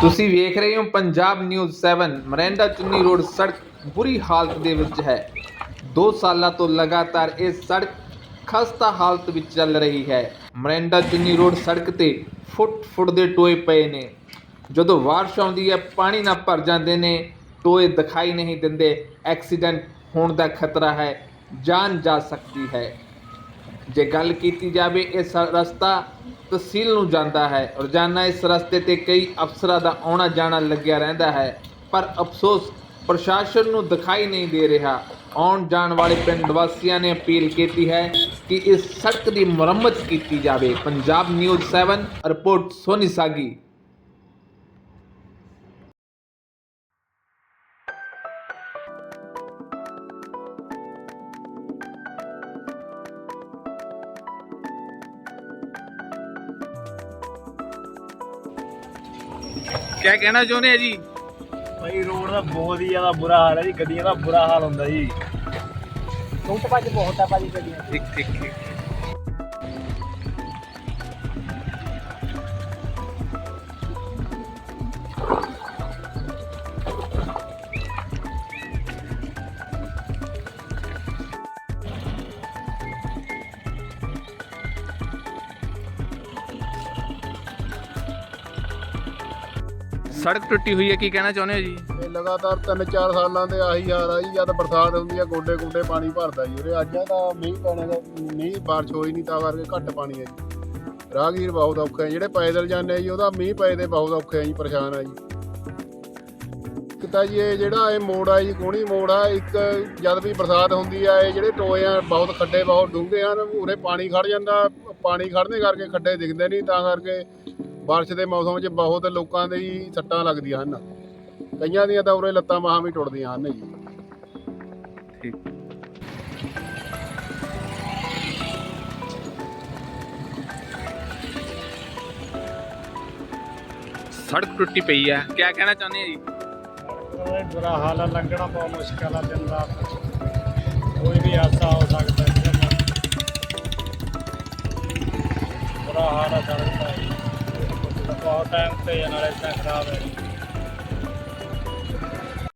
ਤੁਸੀਂ ਵੇਖ ਰਹੇ ਹੋ ਪੰਜਾਬ ਨਿਊਜ਼ 7 ਮਰੈਂਡਾ ਚੁੰਨੀ ਰੋਡ ਸੜਕ ਬੁਰੀ ਹਾਲਤ ਦੇ ਵਿੱਚ ਹੈ। 2 ਸਾਲਾਂ ਤੋਂ ਲਗਾਤਾਰ ਇਹ ਸੜਕ ਖਸਤਾ ਹਾਲਤ ਵਿੱਚ ਚੱਲ ਰਹੀ ਹੈ। ਮਰੈਂਡਾ ਚੁੰਨੀ ਰੋਡ ਸੜਕ ਤੇ ਫੁੱਟ ਫੁੱਟ ਦੇ ਟੋਏ ਪਏ ਨੇ। ਜਦੋਂ ਬਾਰਿਸ਼ ਆਉਂਦੀ ਹੈ, ਪਾਣੀ ਨਾਲ ਭਰ ਜਾਂਦੇ ਨੇ, ਟੋਏ ਦਿਖਾਈ ਨਹੀਂ ਦਿੰਦੇ, ਐਕਸੀਡੈਂਟ ਹੋਣ ਦਾ ਖਤਰਾ ਹੈ, ਜਾਨ ਜਾ ਸਕਦੀ ਹੈ। ਜੇ ਗੱਲ ਕੀਤੀ ਜਾਵੇ ਇਸ ਰਸਤਾ ਤਹਿਸੀਲ ਨੂੰ ਜਾਂਦਾ ਹੈ। ਰੋਜ਼ਾਨਾ ਇਸ ਰਸਤੇ ਤੇ ਕਈ ਅਫਸਰਾਂ ਦਾ ਆਉਣਾ ਜਾਣਾ ਲੱਗਿਆ ਰਹਿੰਦਾ ਹੈ, ਪਰ ਅਫਸੋਸ ਪ੍ਰਸ਼ਾਸਨ ਨੂੰ ਦਿਖਾਈ ਨਹੀਂ ਦੇ ਰਿਹਾ। ਆਉਣ ਜਾਣ ਵਾਲੇ ਪਿੰਡ ਵਾਸੀਆਂ ਨੇ ਅਪੀਲ ਕੀਤੀ ਹੈ ਕਿ ਇਸ ਸੜਕ ਦੀ ਮੁਰੰਮਤ ਕੀਤੀ ਜਾਵੇ। Punjab news 7 report Soni Sagi. ਕੀ ਕਹਿਣਾ ਚਾਹੁੰਦੇ ਆ ਜੀ? ਭਾਈ ਰੋਡ ਦਾ ਬਹੁਤ ਹੀ ਜ਼ਿਆਦਾ ਬੁਰਾ ਹਾਲ ਹੈ ਜੀ ਗੱਡੀਆਂ ਦਾ ਬੁਰਾ ਹਾਲ ਹੁੰਦਾ ਜੀ। ਟੁੱਟ ਭੱਜ ਬਹੁਤ ਆ ਭਾਜੀ ਗੱਡੀਆਂ ਠੀਕ ਠੀਕ ਠੀਕ ਸੜਕ ਟੁੱਟੀ ਹੋਈ ਹੈ, ਕੀ ਕਹਿਣਾ ਚਾਹੁੰਦੇ ਹੋ ਜੀ? ਇਹ ਲਗਾਤਾਰ 3-4 ਸਾਲਾਂ ਦੇ ਆਹੀ ਹਾਲ ਆ ਜੀ, ਜਦ ਬਰਸਾਤ ਹੁੰਦੀ ਆ, ਗੋਡੇ ਗੋਡੇ ਪਾਣੀ ਭਰਦਾ ਜੀ। ਉਰੇ ਅੱਜ ਤਾਂ ਮੀਂਹ ਪੈਣੇ ਦਾ, ਮੀਂਹ ਬਾਰਿਸ਼ ਹੋਈ ਨਹੀਂ, ਤਾਂ ਕਰਕੇ ਘੱਟ ਪਾਣੀ ਹੈ ਜੀ। ਰਾਹਗੀਰ ਬਹੁਤ ਔਖੇ ਆ, ਜਿਹੜੇ ਪੈਦਲ ਜਾਂਦੇ ਆ ਜੀ, ਉਹਦਾ ਮੀਂਹ ਪਏ ਦੇ ਬਹੁਤ ਔਖੇ ਆ ਜੀ, ਪਰੇਸ਼ਾਨ ਆ ਜੀ। ਇੱਕ ਤਾਂ ਜੀ ਇਹ ਜਿਹੜਾ ਇਹ ਮੋੜ ਆ ਜੀ ਕੋਣੀ ਮੋੜ ਆ, ਇੱਕ ਜਦ ਵੀ ਬਰਸਾਤ ਹੁੰਦੀ ਆ, ਇਹ ਜਿਹੜੇ ਟੋਏ ਆ, ਬਹੁਤ ਖੱਡੇ ਬਹੁਤ ਡੂੰਘੇ ਹਨ ਉਰੇ ਪਾਣੀ ਖੜ ਜਾਂਦਾ, ਪਾਣੀ ਖੜਨੇ ਕਰਕੇ ਖੱਡੇ ਦਿਖਦੇ ਨਹੀਂ, ਤਾਂ ਕਰਕੇ ਬਾਰਿਸ਼ ਦੇ ਮੌਸਮ 'ਚ ਬਹੁਤ ਲੋਕਾਂ ਦੇ ਹੀ ਸੱਟਾਂ ਲੱਗਦੀਆਂ ਹਨ ਕਈਆਂ ਦੀਆਂ ਤਾਂ ਉਰੇ ਲੱਤਾਂ ਬਾਹਾਂ ਵੀ ਟੁੱਟਦੀਆਂ ਹਨ ਜੀ ਠੀਕ ਸੜਕ ਟੁੱਟੀ ਪਈ ਹੈ। ਕੀ ਕਹਿਣਾ ਚਾਹੁੰਦੇ ਆ ਜੀ? ਬੁਰਾ ਹਾਲ ਹੈ ਲੰਘਣਾ ਬਹੁਤ ਮੁਸ਼ਕਲ ਆ ਦਿਨ ਰਾਤ। ਕੋਈ ਵੀ ਹਾਦਸਾ ਹੋ ਸਕਦਾ ਹੈ। ਬੁਰਾ ਹਾਲ ਹੈ ਸੜਕ ਦਾ। ਬਹੁਤ ਟਾਈਮ ਤੇ ਨਾਲੇ ਤਾਂ ਖਰਾਬ ਹੈ।